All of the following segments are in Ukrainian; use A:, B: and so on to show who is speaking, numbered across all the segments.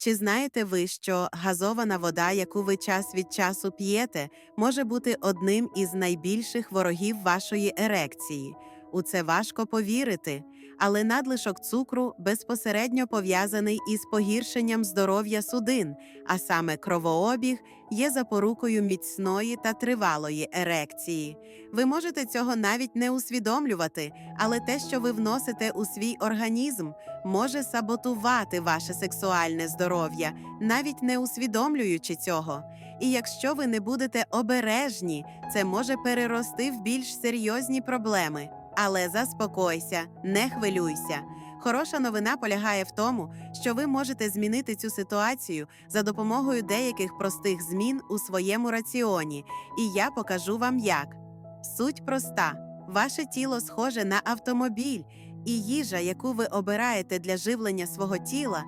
A: Чи знаєте ви, що газована вода, яку ви час від часу п'єте, може бути одним із найбільших ворогів вашої ерекції? У це важко повірити, але надлишок цукру безпосередньо пов'язаний із погіршенням здоров'я судин, а саме кровообіг є запорукою міцної та тривалої ерекції. Ви можете цього навіть не усвідомлювати, але те, що ви вносите у свій організм, може саботувати ваше сексуальне здоров'я, навіть не усвідомлюючи цього. І якщо ви не будете обережні, це може перерости в більш серйозні проблеми. Але заспокойся, не хвилюйся. Хороша новина полягає в тому, що ви можете змінити цю ситуацію за допомогою деяких простих змін у своєму раціоні, і я покажу вам як. Суть проста: ваше тіло схоже на автомобіль, і їжа, яку ви обираєте для живлення свого тіла,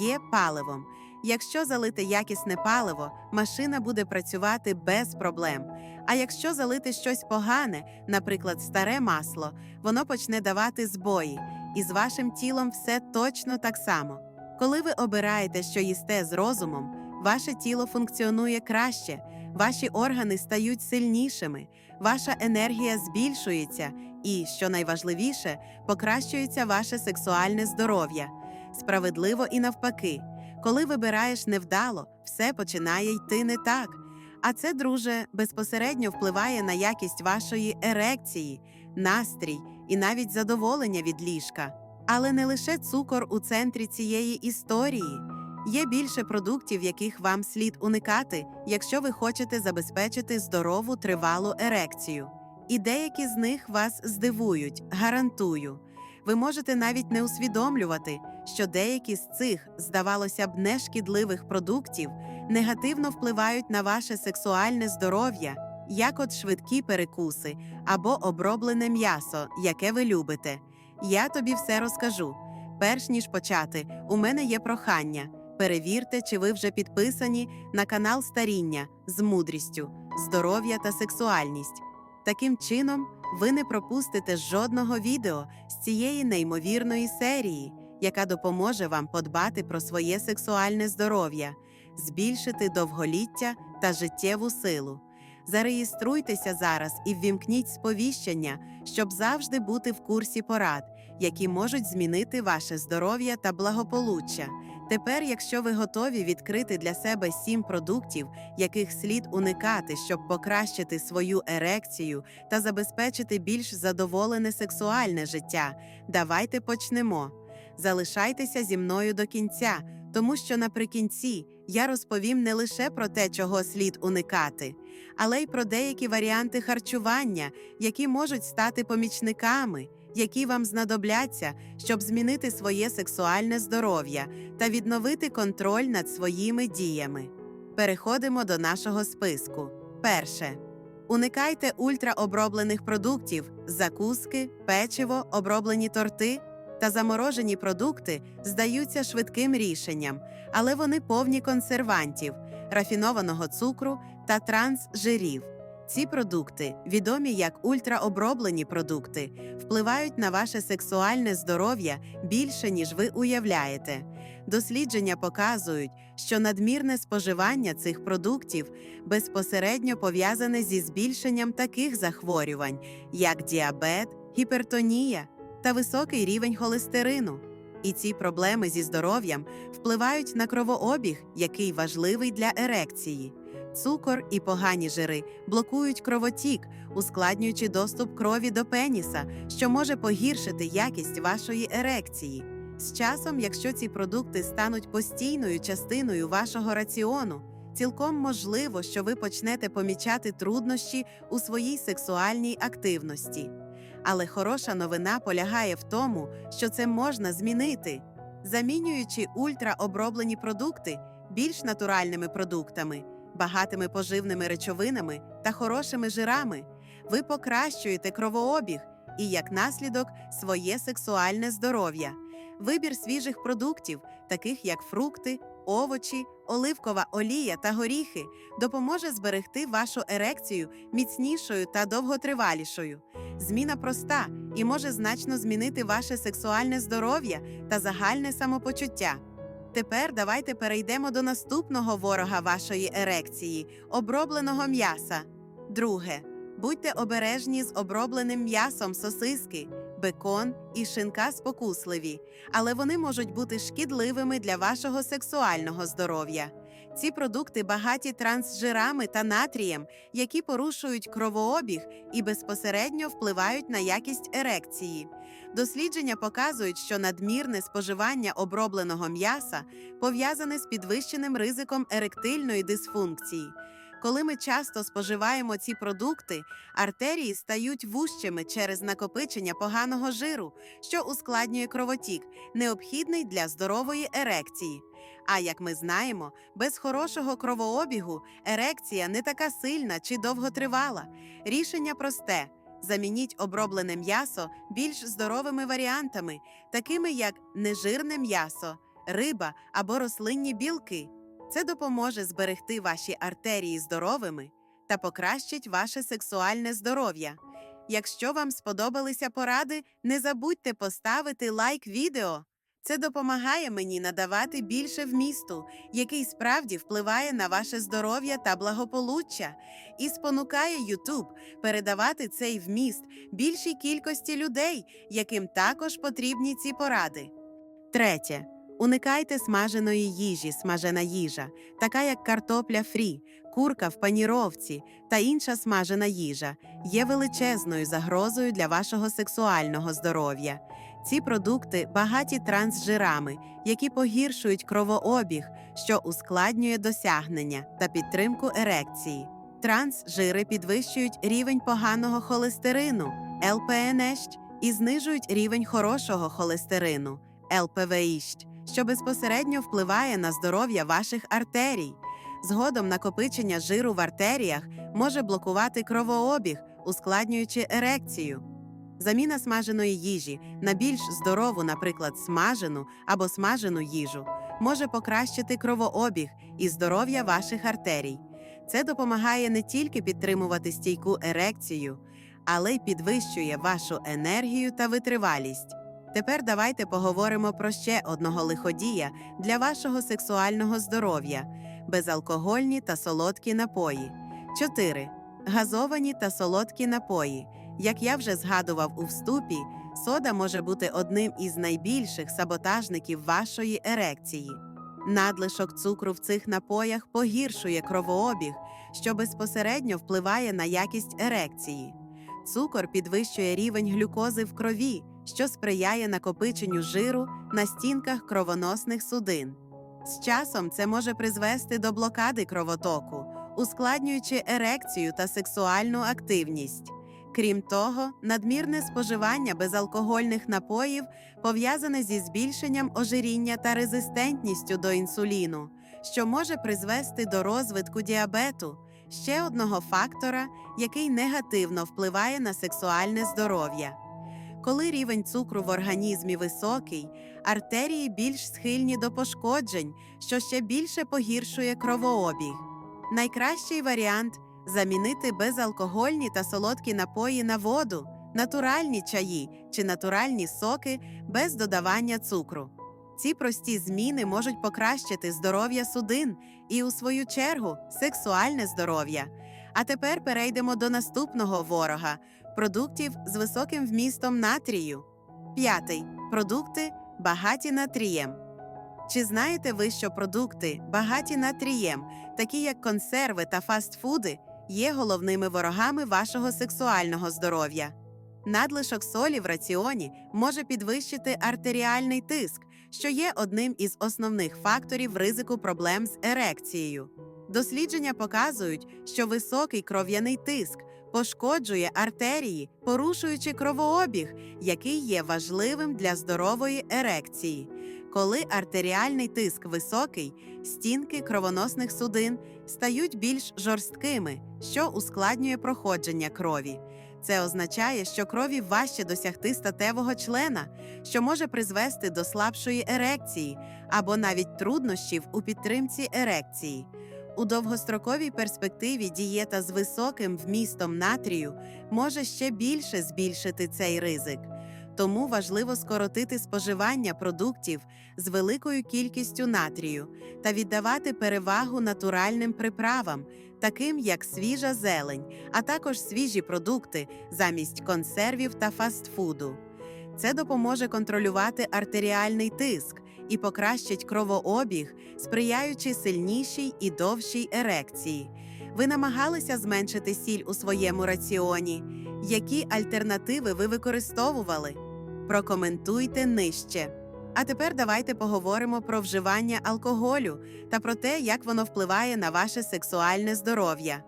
A: є паливом. Якщо залити якісне паливо, машина буде працювати без проблем. А якщо залити щось погане, наприклад, старе масло, воно почне давати збої, і з вашим тілом все точно так само. Коли ви обираєте, що їсте з розумом, ваше тіло функціонує краще, ваші органи стають сильнішими, ваша енергія збільшується і, що найважливіше, покращується ваше сексуальне здоров'я. Справедливо і навпаки, коли вибираєш невдало, все починає йти не так. А це, друже, безпосередньо впливає на якість вашої ерекції, настрій і навіть задоволення від ліжка. Але не лише цукор у центрі цієї історії. Є більше продуктів, яких вам слід уникати, якщо ви хочете забезпечити здорову тривалу ерекцію. І деякі з них вас здивують, гарантую. Ви можете навіть не усвідомлювати, що деякі з цих, здавалося б, нешкідливих продуктів негативно впливають на ваше сексуальне здоров'я, як от швидкі перекуси або оброблене м'ясо, яке ви любите. Я тобі все розкажу. Перш ніж почати, у мене є прохання. Перевірте, чи ви вже підписані на канал Старіння з мудрістю, здоров'я та сексуальність. Таким чином, ви не пропустите жодного відео з цієї неймовірної серії, яка допоможе вам подбати про своє сексуальне здоров'я, збільшити довголіття та життєву силу. Зареєструйтеся зараз і ввімкніть сповіщення, щоб завжди бути в курсі порад, які можуть змінити ваше здоров'я та благополуччя. Тепер, якщо ви готові відкрити для себе сім продуктів, яких слід уникати, щоб покращити свою ерекцію та забезпечити більш задоволене сексуальне життя, давайте почнемо. Залишайтеся зі мною до кінця, тому що наприкінці я розповім не лише про те, чого слід уникати, але й про деякі варіанти харчування, які можуть стати помічниками, які вам знадобляться, щоб змінити своє сексуальне здоров'я та відновити контроль над своїми діями. Переходимо до нашого списку. Перше. Уникайте ультраоброблених продуктів, закуски, печиво, оброблені торти та заморожені продукти здаються швидким рішенням, але вони повні консервантів, рафінованого цукру та трансжирів. Ці продукти, відомі як ультраоброблені продукти, впливають на ваше сексуальне здоров'я більше, ніж ви уявляєте. Дослідження показують, що надмірне споживання цих продуктів безпосередньо пов'язане зі збільшенням таких захворювань, як діабет, гіпертонія та високий рівень холестерину. І ці проблеми зі здоров'ям впливають на кровообіг, який важливий для ерекції. Цукор і погані жири блокують кровотік, ускладнюючи доступ крові до пеніса, що може погіршити якість вашої ерекції. З часом, якщо ці продукти стануть постійною частиною вашого раціону, цілком можливо, що ви почнете помічати труднощі у своїй сексуальній активності. Але хороша новина полягає в тому, що це можна змінити, замінюючи ультраоброблені продукти більш натуральними продуктами, багатими поживними речовинами та хорошими жирами. Ви покращуєте кровообіг і, як наслідок, своє сексуальне здоров'я. Вибір свіжих продуктів, таких як фрукти, овочі, оливкова олія та горіхи, допоможе зберегти вашу ерекцію міцнішою та довготривалішою. Зміна проста і може значно змінити ваше сексуальне здоров'я та загальне самопочуття. Тепер давайте перейдемо до наступного ворога вашої ерекції обробленого м'яса. Друге. Будьте обережні з обробленим м'ясом сосиски, бекон і шинка спокусливі, але вони можуть бути шкідливими для вашого сексуального здоров'я. Ці продукти багаті трансжирами та натрієм, які порушують кровообіг і безпосередньо впливають на якість ерекції. Дослідження показують, що надмірне споживання обробленого м'яса пов'язане з підвищеним ризиком еректильної дисфункції. Коли ми часто споживаємо ці продукти, артерії стають вужчими через накопичення поганого жиру, що ускладнює кровотік, необхідний для здорової ерекції. А як ми знаємо, без хорошого кровообігу ерекція не така сильна чи довготривала. Рішення просте: замініть оброблене м'ясо більш здоровими варіантами, такими як нежирне м'ясо, риба або рослинні білки. Це допоможе зберегти ваші артерії здоровими та покращить ваше сексуальне здоров'я. Якщо вам сподобалися поради, не забудьте поставити лайк відео. Це допомагає мені надавати більше вмісту, який справді впливає на ваше здоров'я та благополуччя, і спонукає YouTube передавати цей вміст більшій кількості людей, яким також потрібні ці поради. Третє. Уникайте смаженої їжі, смажена їжа, така як картопля фрі, курка в паніровці та інша смажена їжа, є величезною загрозою для вашого сексуального здоров'я. Ці продукти багаті трансжирами, які погіршують кровообіг, що ускладнює досягнення та підтримку ерекції. Трансжири підвищують рівень поганого холестерину ЛПНШ і знижують рівень хорошого холестерину ЛПВІЩ, що безпосередньо впливає на здоров'я ваших артерій. Згодом накопичення жиру в артеріях може блокувати кровообіг, ускладнюючи ерекцію. Заміна смаженої їжі на більш здорову, наприклад, смажену або смажену їжу, може покращити кровообіг і здоров'я ваших артерій. Це допомагає не тільки підтримувати стійку ерекцію, але й підвищує вашу енергію та витривалість. Тепер давайте поговоримо про ще одного лиходія для вашого сексуального здоров'я безалкогольні та солодкі напої. 4. Газовані та солодкі напої. Як я вже згадував у вступі, сода може бути одним із найбільших саботажників вашої ерекції. Надлишок цукру в цих напоях погіршує кровообіг, що безпосередньо впливає на якість ерекції. Цукор підвищує рівень глюкози в крові, що сприяє накопиченню жиру на стінках кровоносних судин. З часом це може призвести до блокади кровотоку, ускладнюючи ерекцію та сексуальну активність. Крім того, надмірне споживання безалкогольних напоїв пов'язане зі збільшенням ожиріння та резистентністю до інсуліну, що може призвести до розвитку діабету, ще одного фактора, який негативно впливає на сексуальне здоров'я. Коли рівень цукру в організмі високий, артерії більш схильні до пошкоджень, що ще більше погіршує кровообіг. Найкращий варіант замінити безалкогольні та солодкі напої на воду, натуральні чаї чи натуральні соки без додавання цукру. Ці прості зміни можуть покращити здоров'я судин і, у свою чергу, сексуальне здоров'я. А тепер перейдемо до наступного ворога продуктів з високим вмістом натрію. П'ятий продукти багаті натрієм. Чи знаєте ви, що продукти багаті натрієм, такі як консерви та фастфуди, є головними ворогами вашого сексуального здоров'я? Надлишок солі в раціоні може підвищити артеріальний тиск, що є одним із основних факторів ризику проблем з ерекцією. Дослідження показують, що високий кров'яний тиск пошкоджує артерії, порушуючи кровообіг, який є важливим для здорової ерекції. Коли артеріальний тиск високий, стінки кровоносних судин стають більш жорсткими, що ускладнює проходження крові. Це означає, що крові важче досягти статевого члена, що може призвести до слабшої ерекції або навіть труднощів у підтримці ерекції. У довгостроковій перспективі дієта з високим вмістом натрію може ще більше збільшити цей ризик. тому важливо скоротити споживання продуктів з великою кількістю натрію та віддавати перевагу натуральним приправам, таким як свіжа зелень, а також свіжі продукти замість консервів та фастфуду. Це допоможе контролювати артеріальний тиск і покращить кровообіг, сприяючи сильнішій і довшій ерекції. Ви намагалися зменшити сіль у своєму раціоні? Які альтернативи ви використовували? Прокоментуйте нижче. А тепер давайте поговоримо про вживання алкоголю та про те, як воно впливає на ваше сексуальне здоров'я.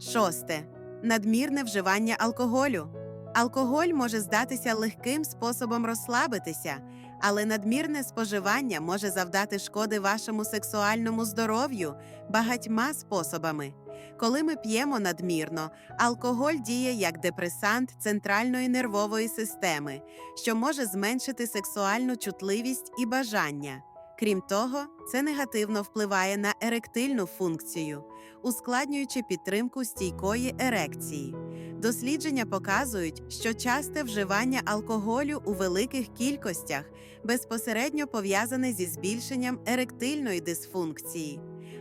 A: Шосте. Надмірне вживання алкоголю. Алкоголь може здатися легким способом розслабитися, але надмірне споживання може завдати шкоди вашому сексуальному здоров'ю багатьма способами. Коли ми п'ємо надмірно, алкоголь діє як депресант центральної нервової системи, що може зменшити сексуальну чутливість і бажання. Крім того, це негативно впливає на еректильну функцію, ускладнюючи підтримку стійкої ерекції. Дослідження показують, що часте вживання алкоголю у великих кількостях безпосередньо пов'язане зі збільшенням еректильної дисфункції.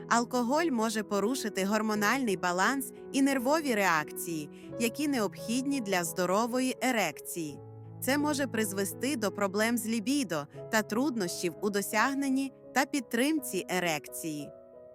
A: Алкоголь може порушити гормональний баланс і нервові реакції, які необхідні для здорової ерекції. Це може призвести до проблем з лібідо та труднощів у досягненні та підтримці ерекції.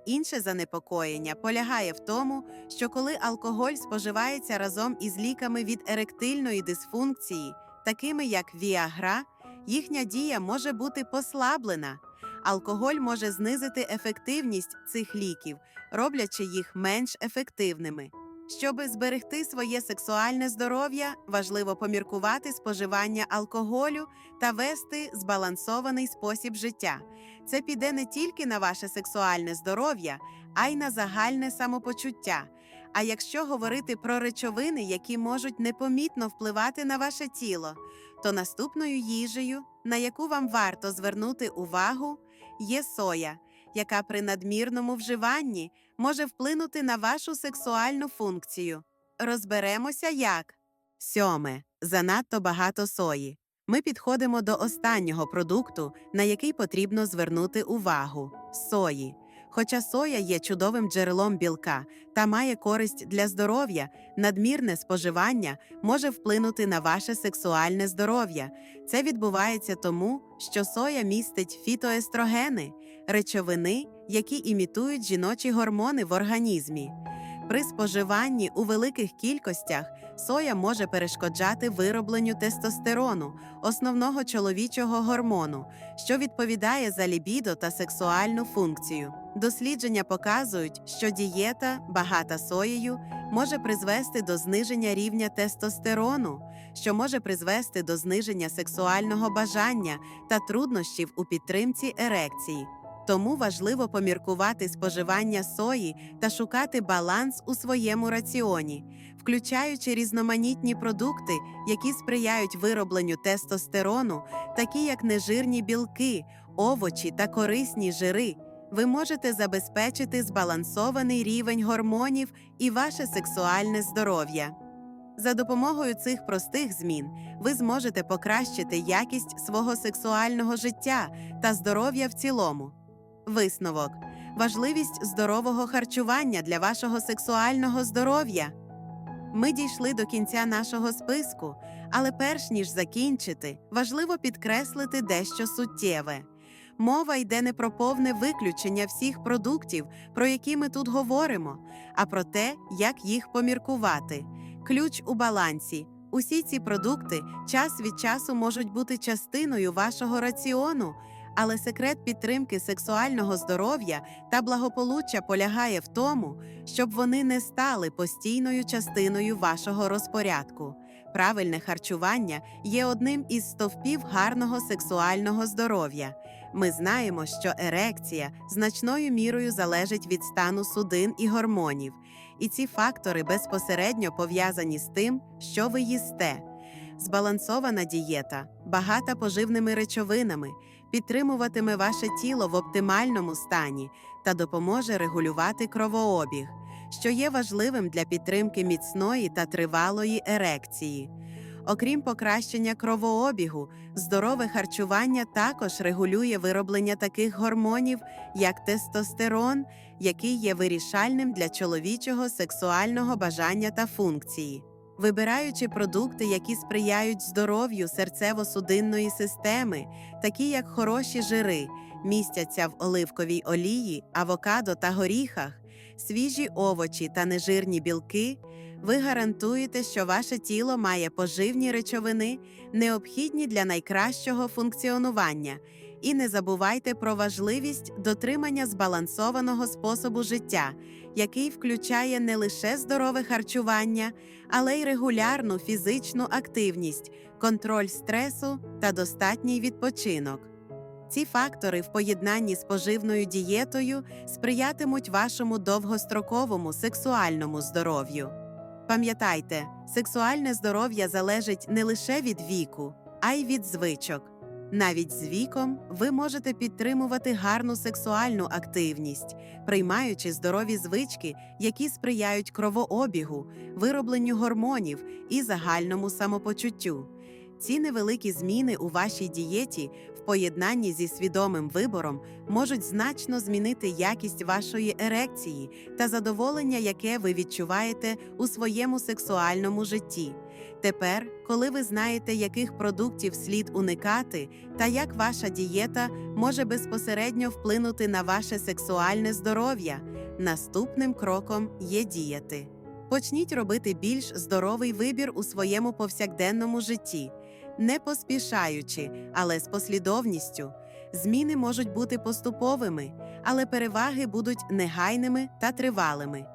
A: Інше занепокоєння полягає в тому, що коли алкоголь споживається разом із ліками від еректильної дисфункції, такими як віагра, їхня дія може бути послаблена. Алкоголь може знизити ефективність цих ліків, роблячи їх менш ефективними. Щоби зберегти своє сексуальне здоров'я, важливо поміркувати споживання алкоголю та вести збалансований спосіб життя. Це піде не тільки на ваше сексуальне здоров'я, а й на загальне самопочуття. А якщо говорити про речовини, які можуть непомітно впливати на ваше тіло, то наступною їжею, на яку вам варто звернути увагу, є соя, яка при надмірному вживанні може вплинути на вашу сексуальну функцію. Розберемося як. Сьоме. Занадто багато сої. Ми підходимо до останнього продукту, на який потрібно звернути увагу сої. Хоча соя є чудовим джерелом білка та має користь для здоров'я, надмірне споживання може вплинути на ваше сексуальне здоров'я. Це відбувається тому, що соя містить фітоестрогени, речовини, які імітують жіночі гормони в організмі. При споживанні у великих кількостях соя може перешкоджати виробленню тестостерону, основного чоловічого гормону, що відповідає за лібідо та сексуальну функцію. Дослідження показують, що дієта, багата соєю, може призвести до зниження рівня тестостерону, що може призвести до зниження сексуального бажання та труднощів у підтримці ерекції. Тому важливо поміркувати споживання сої та шукати баланс у своєму раціоні, включаючи різноманітні продукти, які сприяють виробленню тестостерону, такі як нежирні білки, овочі та корисні жири. Ви можете забезпечити збалансований рівень гормонів і ваше сексуальне здоров'я. За допомогою цих простих змін ви зможете покращити якість свого сексуального життя та здоров'я в цілому. Висновок важливість здорового харчування для вашого сексуального здоров'я. Ми дійшли до кінця нашого списку, але перш ніж закінчити, важливо підкреслити дещо суттєве. Мова йде не про повне виключення всіх продуктів, про які ми тут говоримо, а про те, як їх поміркувати. Ключ у балансі. Усі ці продукти час від часу можуть бути частиною вашого раціону, але секрет підтримки сексуального здоров'я та благополуччя полягає в тому, щоб вони не стали постійною частиною вашого розпорядку. Правильне харчування є одним із стовпів гарного сексуального здоров'я. Ми знаємо, що ерекція значною мірою залежить від стану судин і гормонів, і ці фактори безпосередньо пов'язані з тим, що ви їсте. Збалансована дієта, багата поживними речовинами, підтримуватиме ваше тіло в оптимальному стані та допоможе регулювати кровообіг, що є важливим для підтримки міцної та тривалої ерекції. Окрім покращення кровообігу, здорове харчування також регулює вироблення таких гормонів, як тестостерон, який є вирішальним для чоловічого сексуального бажання та функції. Вибираючи продукти, які сприяють здоров'ю серцево-судинної системи, такі як хороші жири, містяться в оливковій олії, авокадо та горіхах, свіжі овочі та нежирні білки, ви гарантуєте, що ваше тіло має поживні речовини, необхідні для найкращого функціонування. І не забувайте про важливість дотримання збалансованого способу життя, який включає не лише здорове харчування, але й регулярну фізичну активність, контроль стресу та достатній відпочинок. Ці фактори в поєднанні з поживною дієтою сприятимуть вашому довгостроковому сексуальному здоров'ю. Пам'ятайте, сексуальне здоров'я залежить не лише від віку, а й від звичок. Навіть з віком ви можете підтримувати гарну сексуальну активність, приймаючи здорові звички, які сприяють кровообігу, виробленню гормонів і загальному самопочуттю. Ці невеликі зміни у вашій дієті в поєднанні зі свідомим вибором можуть значно змінити якість вашої ерекції та задоволення, яке ви відчуваєте у своєму сексуальному житті. Тепер, коли ви знаєте, яких продуктів слід уникати, та як ваша дієта може безпосередньо вплинути на ваше сексуальне здоров'я, наступним кроком є діяти. Почніть робити більш здоровий вибір у своєму повсякденному житті, не поспішаючи, але з послідовністю. Зміни можуть бути поступовими, але переваги будуть негайними та тривалими.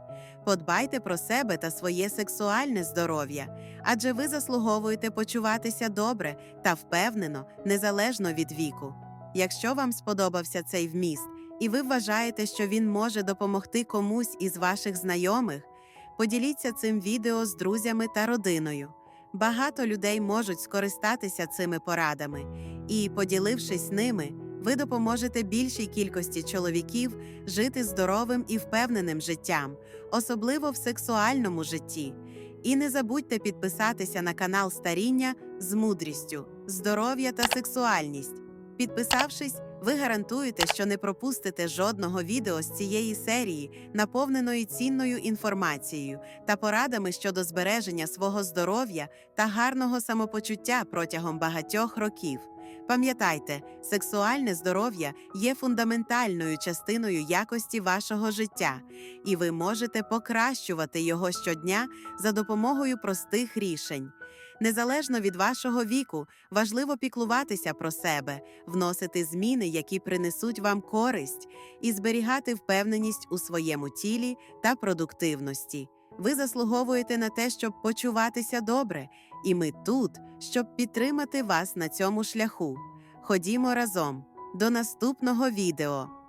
A: Подбайте про себе та своє сексуальне здоров'я, адже ви заслуговуєте почуватися добре та впевнено, незалежно від віку. Якщо вам сподобався цей вміст, і ви вважаєте, що він може допомогти комусь із ваших знайомих, поділіться цим відео з друзями та родиною. Багато людей можуть скористатися цими порадами, і, поділившись ними, ви допоможете більшій кількості чоловіків жити здоровим і впевненим життям, особливо в сексуальному житті. І не забудьте підписатися на канал Старіння з мудрістю, здоров'я та сексуальність. Підписавшись, ви гарантуєте, що не пропустите жодного відео з цієї серії, наповненої цінною інформацією та порадами щодо збереження свого здоров'я та гарного самопочуття протягом багатьох років. Пам'ятайте, сексуальне здоров'я є фундаментальною частиною якості вашого життя, і ви можете покращувати його щодня за допомогою простих рішень. Незалежно від вашого віку, важливо піклуватися про себе, вносити зміни, які принесуть вам користь, і зберігати впевненість у своєму тілі та продуктивності. Ви заслуговуєте на те, щоб почуватися добре, і ми тут, щоб підтримати вас на цьому шляху. Ходімо разом до наступного відео.